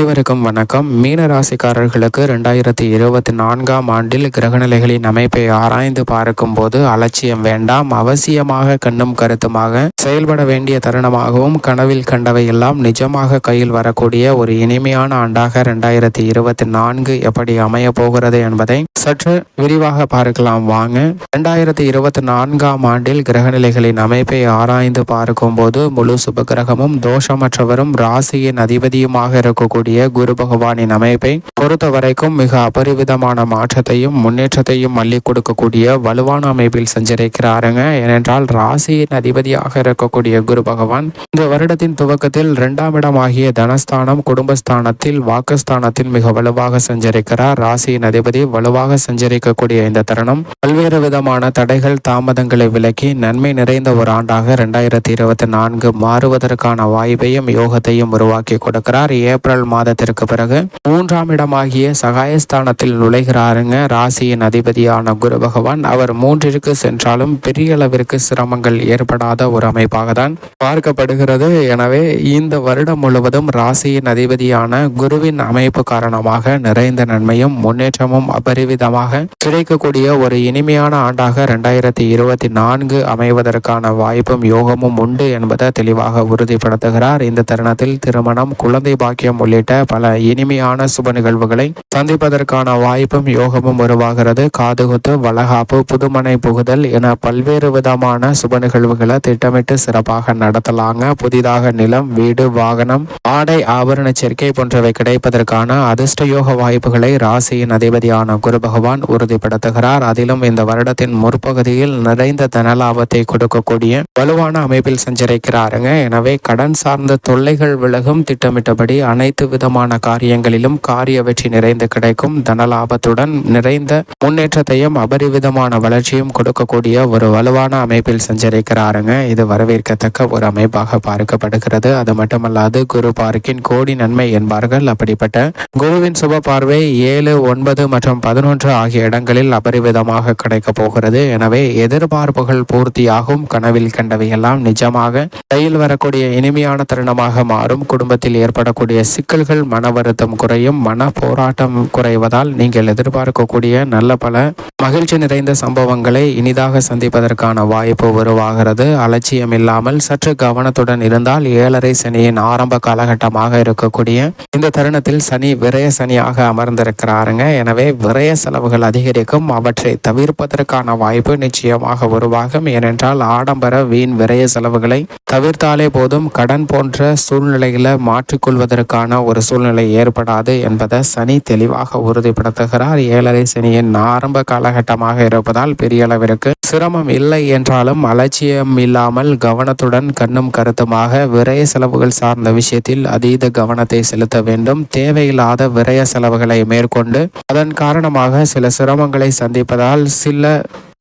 அனைவருக்கும் வணக்கம். மீன ராசிக்காரர்களுக்கு ரெண்டாயிரத்தி இருபத்தி நான்காம் ஆண்டில் கிரகநிலைகளின் அமைப்பை ஆராய்ந்து பார்க்கும்போது அலட்சியம் வேண்டாம். அவசியமாக கண்ணும் கருத்துமாக செயல்பட வேண்டிய தருணமாகவும் கனவில் கண்டவை எல்லாம் நிஜமாக கையில் வரக்கூடிய ஒரு இனிமையான ஆண்டாக ரெண்டாயிரத்தி இருபத்தி நான்கு எப்படி அமைய போகிறது என்பதை சற்று விரிவாக பார்க்கலாம். வாங்க. ரெண்டாயிரத்தி இருபத்தி நான்காம் ஆண்டில் கிரகநிலைகளின் அமைப்பை ஆராய்ந்து பார்க்கும்போது முழு சுபகிரகமும் தோஷமற்றவரும் ராசியின் அதிபதியுமாக இருக்கக்கூடிய குரு பகவானின் அமைப்பை பொறுத்த வரைக்கும் மிக அபரிவிதமான மாற்றத்தையும் முன்னேற்றத்தையும் மல்லி கொடுக்கக்கூடிய வலுவான அமைப்பில் சஞ்சரிக்கிறாருங்க. ஏனென்றால் ராசியின் அதிபதியாக இருக்கக்கூடிய குரு பகவான் இந்த வருடத்தின் துவக்கத்தில் இரண்டாம் இடமாகிய தனஸ்தானம் குடும்பஸ்தானத்தில் வாக்குஸ்தானத்தில் மிக வலுவாக சஞ்சரிக்கிறார். ராசியின் அதிபதி வலுவாக சஞ்சரிக்கக்கூடிய இந்த தருணம் பல்வேறு விதமான தடைகள் தாமதங்களை விலக்கி நன்மை நிறைந்த ஒரு ஆண்டாக இரண்டாயிரத்தி இருபத்தி நான்கு மாறுவதற்கான வாய்ப்பையும் யோகத்தையும் உருவாக்கி கொடுக்கிறார். ஏப்ரல் மாதம் மாதத்திற்கு பிறகு மூன்றாம் இடமாகிய சகாயஸ்தானத்தில் நுழைகிறாருங்க. ராசியின் அதிபதியான குரு பகவான். அவர் மூன்றிற்கு சென்றாலும் பெரிய அளவிற்கு சிரமங்கள் ஏற்படாத ஒரு அமைப்பாக தான் பார்க்கப்படுகிறது. எனவே இந்த வருடம் முழுவதும் ராசியின் அதிபதியான குருவின் அமைப்பு காரணமாக நிறைந்த நன்மையும் முன்னேற்றமும் அபரிவிதமாக கிடைக்கக்கூடிய ஒரு இனிமையான ஆண்டாக இரண்டாயிரத்தி இருபத்தி நான்கு அமைவதற்கான வாய்ப்பும் யோகமும் உண்டு என்பதை தெளிவாக உறுதிப்படுத்துகிறார். இந்த தருணத்தில் திருமணம் குழந்தை பாக்கியம் உள்ளிட்ட பல இனிமையான சுப நிகழ்வுகளை சந்திப்பதற்கான வாய்ப்பும் யோகமும் உருவாகிறது. காதுகுத்து வளகாப்பு புதுமனை புகுதல் என பல்வேறு விதமான சுப நிகழ்வுகளை திட்டமிட்டு சிறப்பாக நடத்தலாங்க. புதிதாக நிலம் வீடு வாகனம் ஆடை ஆபரண சேர்க்கை போன்றவை கிடைப்பதற்கான அதிர்ஷ்ட யோக வாய்ப்புகளை ராசியின் அதிபதியான குரு பகவான் உறுதிப்படுத்துகிறார். அதிலும் இந்த வருடத்தின் முற்பகுதியில் நிறைந்த தனலாபத்தை கொடுக்கக்கூடிய வலுவான அமைப்பில் சஞ்சரிக்கிறாருங்க. எனவே கடன் சார்ந்த தொல்லைகள் விலகும் திட்டமிட்டபடி அனைத்து விதமான காரியங்களிலும் காரிய வெற்றி நிறைந்து கிடைக்கும். தனலாபத்துடன் நிறைந்த முன்னேற்றத்தையும் அபரிவிதமான வளர்ச்சியும் கொடுக்கக்கூடிய ஒரு வலுவான அமைப்பில் சஞ்சரிக்கிறாருங்க. இது வரவேற்கத்தக்க ஒரு அமைப்பாக பார்க்கப்படுகிறது. அது மட்டுமல்லாது குரு பார்க்கின் கோடி நன்மை என்பார்கள். அப்படிப்பட்ட குருவின் சுப பார்வை ஏழு ஒன்பது மற்றும் பதினொன்று ஆகிய இடங்களில் அபரிவிதமாக கிடைக்க போகிறது. எனவே எதிர்பார்ப்புகள் பூர்த்தியாகும். கனவில் கண்டவையெல்லாம் நிஜமாக கையில் வரக்கூடிய இனிமையான தருணமாக மாறும். குடும்பத்தில் ஏற்படக்கூடிய சிக்கல் சிக்கல்கள் மன வருத்தம் குறையும் மன போராட்டம் குறைவதால் நீங்கள் எதிர்பார்க்கக்கூடிய நல்ல பல மகிழ்ச்சி நிறைந்த சம்பவங்களை இனிதாக சந்திப்பதற்கான வாய்ப்பு உருவாகிறது. அலட்சியம் இல்லாமல் சற்று கவனத்துடன் இருந்தால் ஏழரை சனியின் ஆரம்ப காலகட்டமாக இருக்கக்கூடிய இந்த தருணத்தில் சனி விரய சனியாக அமர்ந்திருக்கிறாருங்க. எனவே விரய செலவுகள் அதிகரிக்கும் அவற்றை தவிர்ப்பதற்கான வாய்ப்பு நிச்சயமாக உருவாகும். ஏனென்றால் ஆடம்பர வீண் விரய செலவுகளை தவிர்த்தாலே போதும். கடன் போன்ற சூழ்நிலைகளை மாற்றிக்கொள்வதற்கான ஒரு சூழ்நிலை ஏற்படாது என்பதை சனி தெளிவாக உறுதிப்படுத்துகிறார். ஏழரை சனியின் ஆரம்ப காலகட்டமாக இருப்பதால் பெரிய அளவிற்கு சிரமம் இல்லை என்றாலும் அலட்சியம் இல்லாமல் கவனத்துடன் கண்ணும் கருத்துமாக விரய செலவுகள் சார்ந்த விஷயத்தில் அதீத கவனத்தை செலுத்த வேண்டும். தேவையில்லாத விரய செலவுகளை மேற்கொண்டு அதன் காரணமாக சில சிரமங்களை சந்திப்பதால் சில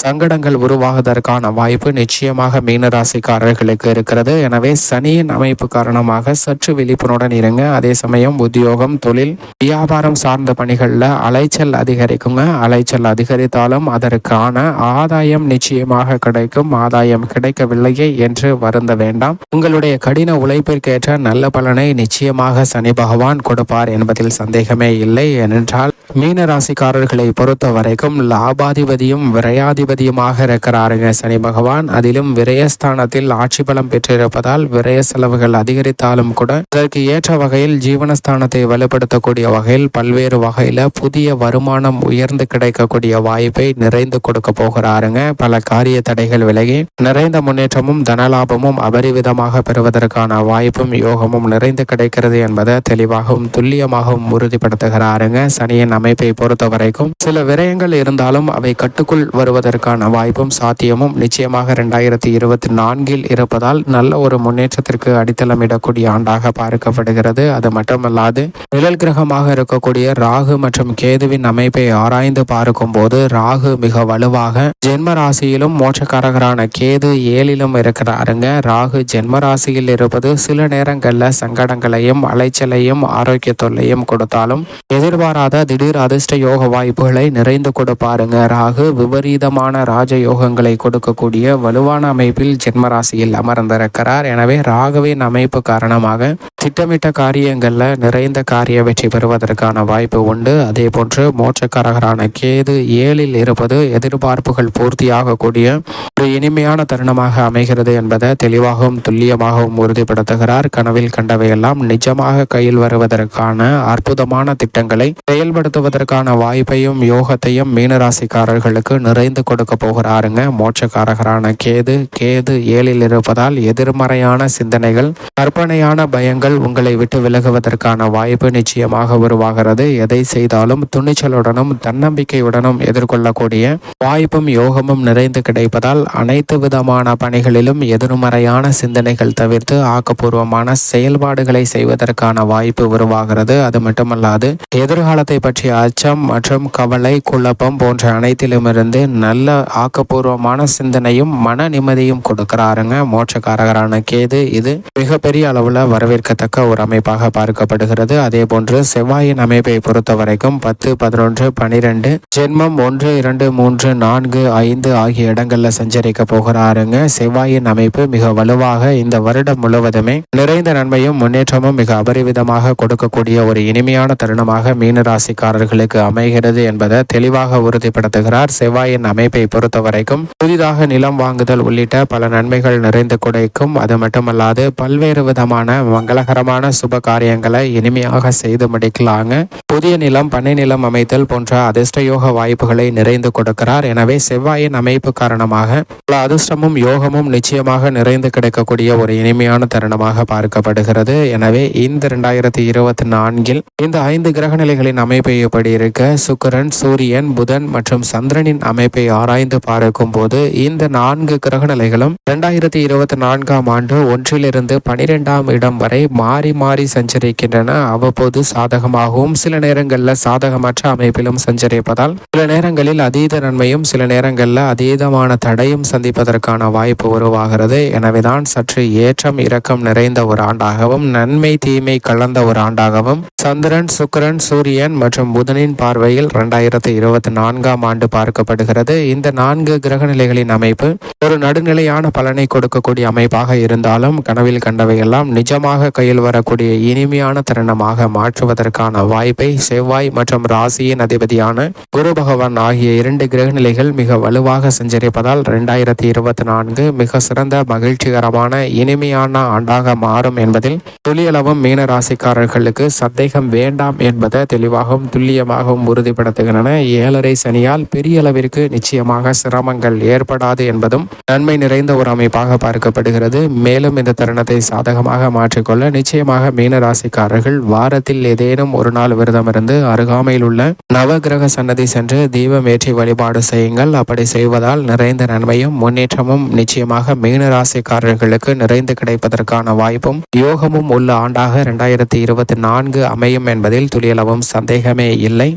சங்கடங்கள் உருவாகுவதற்கான வாய்ப்பு நிச்சயமாக மீனராசிக்காரர்களுக்கு இருக்கிறது. எனவே சனியின் அமைப்பு காரணமாக சற்று விழிப்புணர்வுடன் இருங்க. அதே சமயம் உத்தியோகம் தொழில் வியாபாரம் சார்ந்த பணிகளில் அலைச்சல் அதிகரிக்குங்க. அலைச்சல் அதிகரித்தாலும் அதற்கான ஆதாயம் நிச்சயமாக கிடைக்கும். ஆதாயம் கிடைக்கவில்லையே என்று வருந்த வேண்டாம். உங்களுடைய கடின உழைப்பிற்கேற்ற நல்ல பலனை நிச்சயமாக சனி பகவான் கொடுப்பார் என்பதில் சந்தேகமே இல்லை. ஏனென்றால் மீன ராசிக்காரர்களை பொறுத்த வரைக்கும் லாபாதிபதியும் அதிபதியுமாக இருக்கிறாருங்க சனி பகவான். அதிலும் விரயஸ்தானத்தில் ஆட்சி பலம் பெற்றிருப்பதால் விரய செலவுகள் அதிகரித்தாலும் கூட அதற்கு ஏற்ற வகையில் ஜீவனஸ்தானத்தை வலுப்படுத்தக்கூடிய வகையில் பல்வேறு வகையில புதிய வருமானம் உயர்ந்து கிடைக்கக்கூடிய வாய்ப்பை நிறைந்து கொடுக்க போகிறாருங்க. பல காரிய தடைகள் விலகி நிறைந்த முன்னேற்றமும் தனலாபமும் அபரிவிதமாக பெறுவதற்கான வாய்ப்பும் யோகமும் நிறைந்து கிடைக்கிறது என்பதை தெளிவாகவும் துல்லியமாகவும் உறுதிப்படுத்துகிறாருங்க. சனியின் அமைப்பை பொறுத்த வரைக்கும் சில விரயங்கள் இருந்தாலும் அவை கட்டுக்குள் வருவதற்கு வருவதற்கான வாய்ப்பும் சாத்தியமும் நிச்சயமாக ரெண்டாயிரத்தி இருபத்தி நான்கில் இருப்பதால் நல்ல ஒரு முன்னேற்றத்திற்கு அடித்தளமிடக்கூடிய ஆண்டாக பார்க்கப்படுகிறது. அது மட்டுமல்லாது நிழல் கிரகமாக இருக்கக்கூடிய ராகு மற்றும் கேதுவின் அமைப்பை ஆராய்ந்து பார்க்கும் போது ராகு மிக வலுவாக ஜென்ம ராசியிலும் மோட்சக்காரகரான கேது ஏழிலும் இருக்கிறாருங்க. ராகு ஜென்ம ராசியில் இருப்பது சில நேரங்களில் சங்கடங்களையும் அலைச்சலையும் ஆரோக்கிய தொல்லையும் கொடுத்தாலும் எதிர்பாராத திடீர் அதிர்ஷ்ட யோக வாய்ப்புகளை நிறைந்து கொடுப்பாருங்க. ராகு விபரீதமான அற்புதமான ராஜயோகங்களை கொடுக்கக்கூடிய வலுவான அமைப்பில் ஜென்மராசியில் அமர்ந்திருக்கிறார். எனவே ராகவின் அமைப்பு காரணமாக திட்டமிட்ட காரியங்களில் நிறைந்த காரிய வெற்றி பெறுவதற்கான வாய்ப்பு உண்டு. அதே போன்று மோட்சக்காரகரான கேது ஏழில் இருப்பது எதிர்பார்ப்புகள் பூர்த்தியாகக்கூடிய ஒரு இனிமையான தருணமாக அமைகிறது என்பதை தெளிவாகவும் துல்லியமாகவும் உறுதிப்படுத்துகிறார். கனவில் கண்டவையெல்லாம் நிஜமாக கையில் வருவதற்கான அற்புதமான திட்டங்களை செயல்படுத்துவதற்கான வாய்ப்பையும் யோகத்தையும் மீனராசிக்காரர்களுக்கு நிறைந்து கொடு கொடுக்க போகிறாருங்க. மோட்சக்காரகரான கேது கேது ஏழில் இருப்பதால் எதிர்மறையான சிந்தனைகள் கற்பனையான பயங்கள் உங்களை விட்டு விலகுவதற்கான வாய்ப்பு நிச்சயமாக உருவாகிறது. எதை செய்தாலும் துணிச்சலுடனும் தன்னம்பிக்கையுடனும் எதிர்கொள்ளக்கூடிய வாய்ப்பும் யோகமும் நிறைந்து கிடைப்பதால் அனைத்து விதமான பணிகளிலும் எதிர்மறையான சிந்தனைகள் தவிர்த்து ஆக்கப்பூர்வமான செயல்பாடுகளை செய்வதற்கான வாய்ப்பு உருவாகிறது. அது மட்டுமல்லாது எதிர்காலத்தை பற்றிய அச்சம் மற்றும் கவலை குழப்பம் போன்ற அனைத்திலுமிருந்து நல்ல ஆக்கப்பூர்வமான சிந்தனையும் மன நிம்மதியும் கொடுக்கிறாருங்க. மோட்சக்காரகரான கேது இது மிகப்பெரிய அளவில் வரவேற்கத்தக்க ஒரு அமைப்பாக பார்க்கப்படுகிறது. அதே போன்று செவ்வாயின் அமைப்பை பொறுத்த வரைக்கும் பத்து பதினொன்று பனிரெண்டு ஜென்மம் ஒன்று இரண்டு மூன்று நான்கு ஐந்து ஆகிய இடங்களில் சஞ்சரிக்க போகிறாருங்க. செவ்வாயின் அமைப்பு மிக வலுவாக இந்த வருடம் முழுவதுமே நிறைந்த நன்மையும் முன்னேற்றமும் மிக அபரிவிதமாக கொடுக்கக்கூடிய ஒரு இனிமையான தருணமாக மீன ராசிக்காரர்களுக்கு அமைகிறது என்பதை தெளிவாக உறுதிப்படுத்துகிறார். செவ்வாயின் அமைப்பை பொறுத்த வரைக்கும் புதிதாக நிலம் வாங்குதல் உள்ளிட்ட பல நன்மைகள் நிறைந்து கிடைக்கும். அது மட்டுமல்லாது பல்வேறு விதமான மங்களகரமான சுப காரியங்களை இனிமையாக செய்து முடிக்கலாங்க. புதிய நிலம் பண்ணை நிலம் அமைத்தல் போன்ற அதிர்ஷ்டயோக வாய்ப்புகளை நிறைந்து கொடுக்கிறார். எனவே செவ்வாயின் அமைப்பு காரணமாக பல அதிர்ஷ்டமும் யோகமும் நிச்சயமாக நிறைந்து கிடைக்கக்கூடிய ஒரு இனிமையான தருணமாக பார்க்கப்படுகிறது. எனவே இந்த இரண்டாயிரத்தி இருபத்தி நான்கில் இந்த ஐந்து கிரக நிலைகளின் அமைப்பை எப்படி இருக்க? சுக்கரன் சூரியன் புதன் மற்றும் சந்திரனின் அமைப்பை ஆராய்ந்து பார்க்கும் போது இந்த நான்கு கிரக நிலைகளும் இரண்டாயிரத்தி இருபத்தி நான்காம் ஆண்டு ஒன்றிலிருந்து பனிரெண்டாம் இடம் வரை மாறி மாறி சஞ்சரிக்கின்றன. அவ்வப்போது சாதகமாகவும் சில நேரங்களில் சாதகமற்ற அமைப்பிலும் சஞ்சரிப்பதால் சில நேரங்களில் அதீத நன்மையும் சில நேரங்களில் அதீதமான தடையும் சந்திப்பதற்கான வாய்ப்பு உருவாகிறது. எனவேதான் சற்று ஏற்றம் இரக்கம் நிறைந்த ஒரு ஆண்டாகவும் நன்மை தீமை கலந்த ஒரு ஆண்டாகவும் சந்திரன் சுக்கிரன் சூரியன் மற்றும் புதனின் பார்வையில் இரண்டாயிரத்தி இருபத்தி நான்காம் ஆண்டு பார்க்கப்படுகிறது. இந்த நான்கு கிரக நிலைகளின் அமைப்பு ஒரு நடுநிலையான பலனை கொடுக்கக்கூடிய அமைப்பாக இருந்தாலும் கனவில் கண்டவையெல்லாம் நிஜமாக கையில் வரக்கூடிய இனிமையான தருணமாக மாற்றுவதற்கான வாய்ப்பை செவ்வாய் மற்றும் ராசியின் அதிபதியான குரு பகவான் ஆகிய இரண்டு கிரக நிலைகள் மிக வலுவாக சஞ்சரிப்பதால் இரண்டாயிரத்தி இருபத்தி நான்கு மிக சிறந்த மகிழ்ச்சிகரமான இனிமையான ஆண்டாக மாறும் என்பதில் துளியளவும் மீன ராசிக்காரர்களுக்கு சந்தேகம் வேண்டாம் என்பதை தெளிவாகவும் துல்லியமாகவும் உறுதிப்படுத்துகின்றன. ஏழரை சனியால் பெரிய அளவிற்கு நிச்சயமாக சிரமங்கள் ஏற்படாது என்பதும் நன்மை நிறைந்த ஒரு அமைப்பாக பார்க்கப்படுகிறது. மேலும் இந்த தருணத்தை சாதகமாக மாற்றிக்கொள்ள நிச்சயமாக மீனராசிக்காரர்கள் வாரத்தில் ஏதேனும் ஒரு நாள் விரதம் இருந்து அருகாமையில் உள்ள நவகிரக சன்னதி சென்று தீபம் ஏற்றி வழிபாடு செய்யுங்கள். அப்படி செய்வதால் நிறைந்த நன்மையும் முன்னேற்றமும் நிச்சயமாக மீனராசிக்காரர்களுக்கு நிறைந்து கிடைப்பதற்கான வாய்ப்பும் யோகமும் உள்ள ஆண்டாக இரண்டாயிரத்தி இருபத்தி நான்கு அமையும் என்பதில் துளியளவும் சந்தேகமே இல்லை.